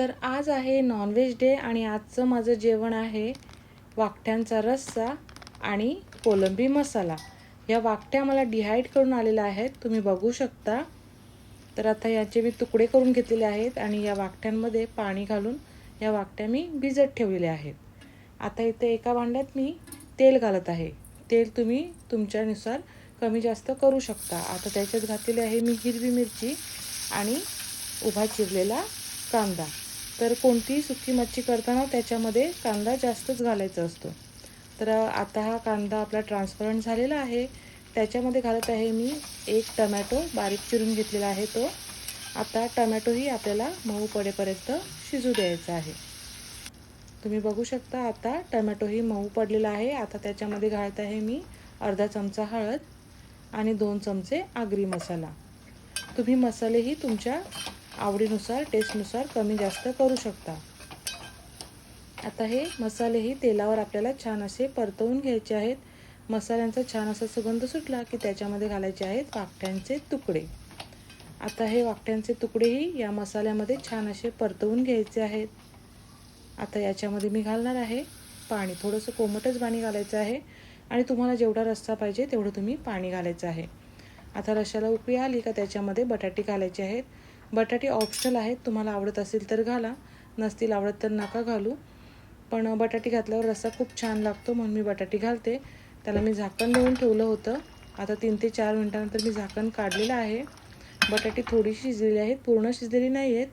तर आज आहे नॉनव्हेज डे आणि आजचं माझं जेवण आहे वाकट्यांचा रस्सा आणि कोलंबी मसाला. या वाकट्या मला डिहाईड करून आलेल्या आहेत तुम्ही बघू शकता. तर आता याचे मी तुकडे करून घेतलेले आहेत आणि या वाकट्यांमध्ये पाणी घालून या वाकट्या मी भिजत ठेवलेल्या आहेत. आता इथे एका भांड्यात मी तेल घालत आहे. तेल तुम्ही तुमच्यानुसार कमी जास्त करू शकता. आता त्याच्यात घातलेली आहे मी हिरवी मिरची आणि उभा चिरलेला कांदा. तर कोणतीही सुकी मच्छी करताना त्याच्यामध्ये कांदा जास्तच घालायचा असतो. तर आता हा कांदा आपला ट्रान्सपरंट झालेला आहे. त्याच्यामध्ये घालत आहे मी एक टमॅटो बारीक चिरून घेतलेला आहे तो. आता टमॅटोही आपल्याला मऊ पडेपर्यंत शिजू द्यायचा आहे. तुम्ही बघू शकता आता टमॅटोही मऊ पडलेला आहे. आता त्याच्यामध्ये घालत आहे मी अर्धा चमचा हळद आणि दोन चमचे आगरी मसाला. तुम्ही मसालेही तुमच्या आवडीनुसार टेस्टनुसार कमी जास्त करू शकता. आता हे मसालेही तेलावर आपल्याला छान असे परतवून घ्यायचे आहेत. मसाल्यांचा छान असा सुगंध सुटला की त्याच्यामध्ये घालायचे आहेत वाकट्यांचे तुकडे. आता हे वाकट्यांचे तुकडेही या मसाल्यामध्ये छान असे परतवून घ्यायचे आहेत. आता याच्यामध्ये मी घालणार आहे पाणी. थोडंसं कोमटच पाणी घालायचं आहे आणि तुम्हाला जेवढा रस्सा पाहिजे तेवढं तुम्ही पाणी घालायचं आहे. आता रशाला उकळी आली का त्याच्यामध्ये बटाटे घालायचे आहेत. बटाटे ऑप्शनल आहेत तुम्हाला आवडत असेल तर घाला. नसतील आवडत तर नका घालू. पण बटाटे घातल्यावर रस्सा खूप छान लागतो म्हणून मी बटाटे घालते. त्याला मी झाकण देऊन ठेवलं होतं. आता तीन ते चार मिनटानंतर मी झाकण काढलेलं आहे. बटाटे थोडी शिजलेली आहेत पूर्ण शिजलेली नाही आहेत.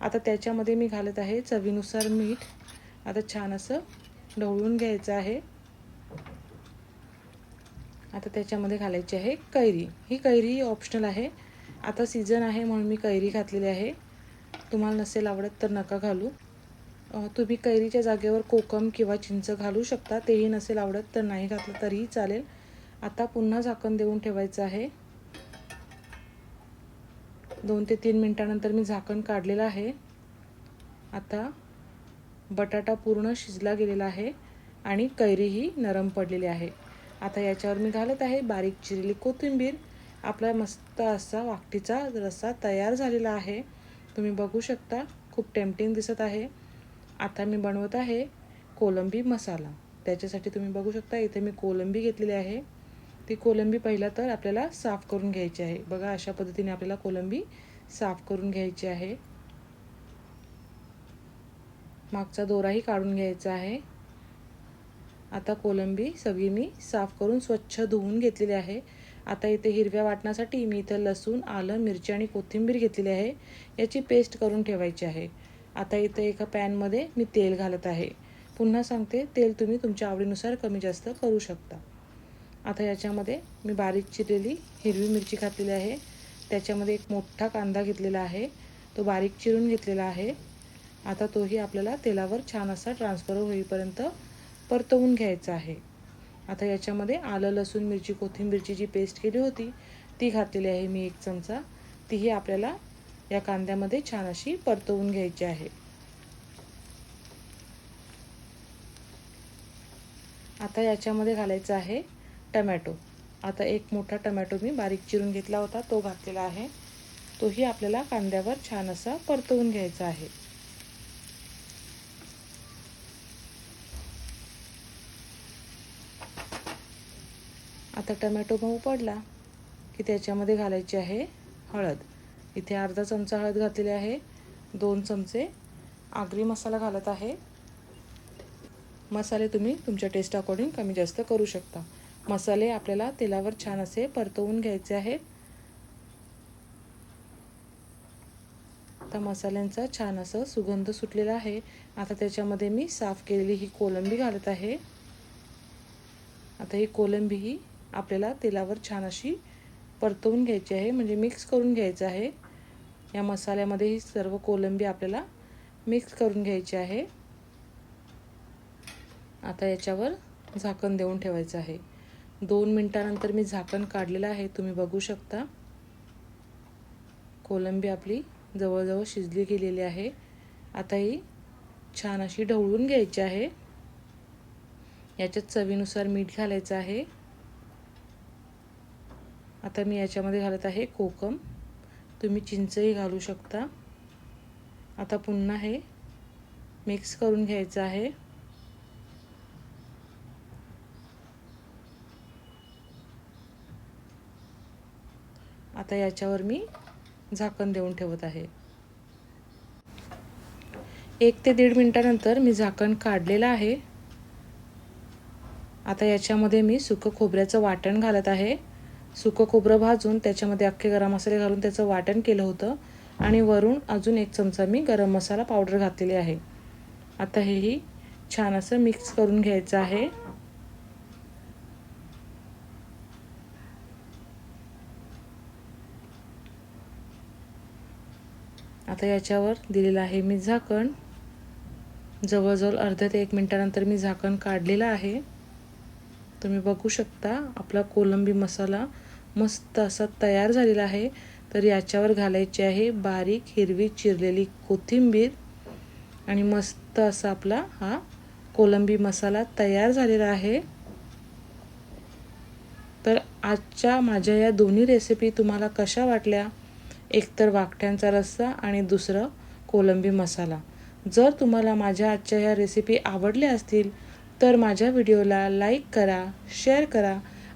आता त्याच्यामध्ये मी घालत आहे चवीनुसार मीठ. आता छान असं ढवळून घ्यायचं आहे. आता त्याच्यामध्ये घालायची आहे कैरी. ही कैरी ऑप्शनल आहे. आता सीझन आहे म्हणून मी कैरी घातलेली आहे. तुम्हाला नसेल आवडत तर नका घालू. तुम्ही कैरीच्या जागेवर कोकम किंवा चिंच घालू शकता तेही नसेल आवडत तर नाही घातलं तरीही चालेल. आता पुन्हा झाकण देऊन ठेवायचं आहे. दोन ते तीन मिनटानंतर मी झाकण काढलेलं आहे. आता बटाटा पूर्ण शिजला गेलेला आहे आणि कैरीही नरम पडलेली आहे. आता याच्यावर मी घालत आहे बारीक चिरलेली कोथिंबीर. आपला मस्त असा वाकटीचा रस्सा तयार झालेला आहे. तुम्ही बघू शकता खूप टेम्पटिंग दिसत आहे. आता मी बनवत आहे कोलंबी मसाला. त्याच्यासाठी तुम्ही बघू शकता इथे मी कोलंबी घेतलेली आहे. ती कोलंबी पहिला तर आपल्याला साफ करून घ्यायची आहे. बघा अशा पद्धतीने आपल्याला कोलंबी साफ करून घ्यायची आहे. मागचा दोराही काढून घ्यायचा आहे. आता कोलंबी सगळी मी साफ करून स्वच्छ धुवून घेतलेली आहे. आता इथे हिरव्या वाटण्यासाठी मी इथं लसूण आलं मिरची आणि कोथिंबीर घेतलेली आहे. याची पेस्ट करून ठेवायची आहे. आता इथं एका पॅनमध्ये मी तेल घालत आहे. पुन्हा सांगते तेल तुम्ही तुमच्या आवडीनुसार कमी जास्त करू शकता. आता याच्यामध्ये मी बारीक चिरलेली हिरवी मिरची घातलेली आहे. त्याच्यामध्ये एक मोठा कांदा घेतलेला आहे. तो बारीक चिरून घेतलेला आहे. आता तोही आपल्याला तेलावर छान असा ट्रान्सफर होईपर्यंत परतवून घ्यायचा आहे. आता याच्यामध्ये आलं लसूण मिरची कोथिंबीरची जी पेस्ट केली होती ती घातलेली आहे मी एक चमचा. तीही आपल्याला या कांद्यामध्ये छान अशी परतवून घ्यायची आहे. आता याच्यामध्ये घालायचं आहे टमॅटो. आता एक मोठा टमॅटो मी बारीक चिरून घेतला होता तो घातलेला आहे. तोही आपल्याला कांद्यावर छान असा परतवून घ्यायचा आहे. आता टमॅटो मऊ पडला की त्याच्यामध्ये घालायची आहे हळद. इथे अर्धा चमचा हळद घातलेली आहे. दोन चमचे आगरी मसाला घालत आहे. मसाले तुम्ही तुमच्या टेस्ट अकॉर्डिंग कमी जास्त करू शकता. मसाले आपल्याला तेलावर छान असे परतवून घ्यायचे आहेत. आता मसाल्यांचा छान असं सुगंध सुटलेला आहे. आता त्याच्यामध्ये मी साफ केलेली ही कोलंबी घालत आहे. आता ही कोलंबी ही आपल्याला तेलावर छान अशी परतवून घ्यायची आहे. म्हणजे मिक्स करून घ्यायचं आहे. या मसाल्यामध्ये ही सर्व कोलंबी आपल्याला मिक्स करून घ्यायची आहे. आता याच्यावर झाकण देऊन ठेवायचं आहे. दोन मिनटानंतर मी झाकण काढलेलं आहे. तुम्ही बघू शकता. कोलंबी आपली जवळजवळ शिजली गेलेली आहे. आता ही छान अशी ढवळून घ्यायची आहे. याच्यात चवीनुसार मीठ घालायचं आहे. आता मी याच्यामध्ये घालत आहे कोकम. तुम्ही चिंचही घालू शकता. आता पुन्हा हे मिक्स करून घ्यायचं आहे. आता याच्यावर मी झाकण देऊन ठेवत आहे. एक ते दीड मिनटानंतर मी झाकण काढलेलं आहे. आता याच्यामध्ये मी सुकं खोबऱ्याचं वाटण घालत आहे. सुकं खोबरं भाजून त्याच्यामध्ये अख्खे गरम मसाले घालून त्याचं वाटण केलं होतं. आणि वरून अजून एक चमचा मी गरम मसाला पावडर घातलेली आहे. आता हेही छान असं मिक्स करून घ्यायचं आहे. आता याच्यावर दिलेलं आहे मी झाकण. जवळजवळ अर्ध्या ते एक मिनटानंतर मी झाकण काढलेलं आहे. तुम्ही बघू शकता आपला कोलंबी मसाला मस्त असा तयार झालेला आहे. तर याच्यावर घालायची आहे बारीक हिरवी चिरलेली कोथिंबीर. आणि मस्त असा आपला हा कोलंबी मसाला तयार झालेला आहे. तर आजच्या माझ्या या दोन्ही रेसिपी तुम्हाला कशा वाटल्या? एकतर वाकट्यांचा रस्सा आणि दुसरं कोलंबी मसाला. जर तुम्हाला माझ्या आजच्या ह्या रेसिपी आवडल्या असतील तर माझ्या व्हिडिओला लाईक करा शेअर करा